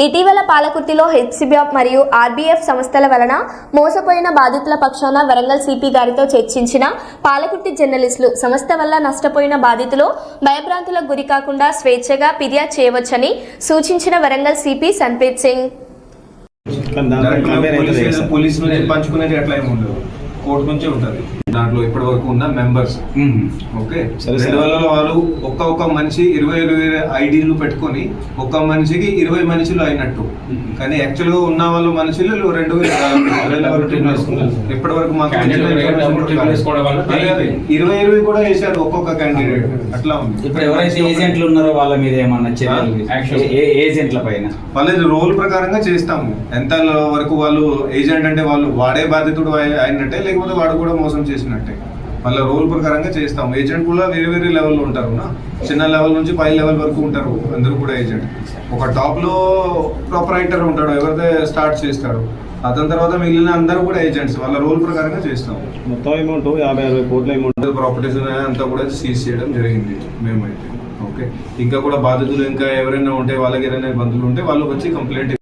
ఇటీవల పాలకుర్తిలో హెచ్సిబిఆర్ మరియు ఆర్బీఎఫ్ సంస్థల వలన మోసపోయిన బాధితుల పక్షాన వరంగల్ సిపి గారితో చర్చించిన పాలకుర్తి జర్నలిస్టులు సంస్థ వల్ల నష్టపోయిన బాధితులు భయభ్రాంతులకు గురి కాకుండా స్వేచ్ఛగా ఫిర్యాదు చేయవచ్చని సూచించిన వరంగల్ సిపి సన్ప్రీత్ సింగ్. పంచుకునేది అట్లా కోర్టు నుంచే ఉంటది. దాంట్లో ఇప్పటి వరకు ఉన్న మెంబర్స్. ఓకే? వాళ్ళు ఒక్క ఒక్క మనిషి ఇరవై ఇరవై ఐడీలు పెట్టుకొని ఒక్క మనిషికి ఇరవై మనుషులు అయినట్టు. కానీ యాక్చువల్గా ఉన్న వాళ్ళు మనుషులు రెండు ఇప్పటి వరకు. ఇరవై ఇరవై కూడా వేశారు ఒక్కొక్క క్యాండిడేట్ అట్లా ఉంది. ఇప్పుడు ఎవరైతే ఏజెంట్లు ఉన్నారో వాళ్ళ మీద ఏమన్నా ఏజెంట్ల పైన? వాళ్ళది రోల్ ప్రకారంగా చేస్తాము. ఎంత వరకు వాళ్ళు ఏజెంట్ అంటే వాళ్ళు వాడే బాధితుడు అయి- అయినట్టే లేకపోతే వాడు కూడా మోసం చేసినట్టే. వాళ్ళ రోల్ ప్రకారంగా చేస్తాము. ఏజెంట్ కూడా వేరే వేరే లెవెల్లో ఉంటారు నా చిన్న లెవెల్ నుంచి పై లెవెల్ వరకు ఉంటారు అందరూ కూడా ఏజెంట్ ఒక టాప్లో ప్రొపరైటర్ ఉంటాడు ఎవరైతే స్టార్ట్ చేస్తాడు. అతని తర్వాత మిగిలిన అందరూ కూడా ఏజెంట్స్ వాళ్ళ రోల్ ప్రకారంగా చేస్తాము. మొత్తం అమౌంట్ యాభై అరవై కోట్ల అమౌంట్ ప్రాపర్టీస్ అంతా కూడా సీజ్ చేయడం జరిగింది మేమైతే. ఓకే ఇంకా కూడా బాధితులు ఇంకా ఎవరైనా ఉంటే వాళ్ళకి ఏదైనా ఇబ్బందులు ఉంటే వాళ్ళు వచ్చి కంప్లైంట్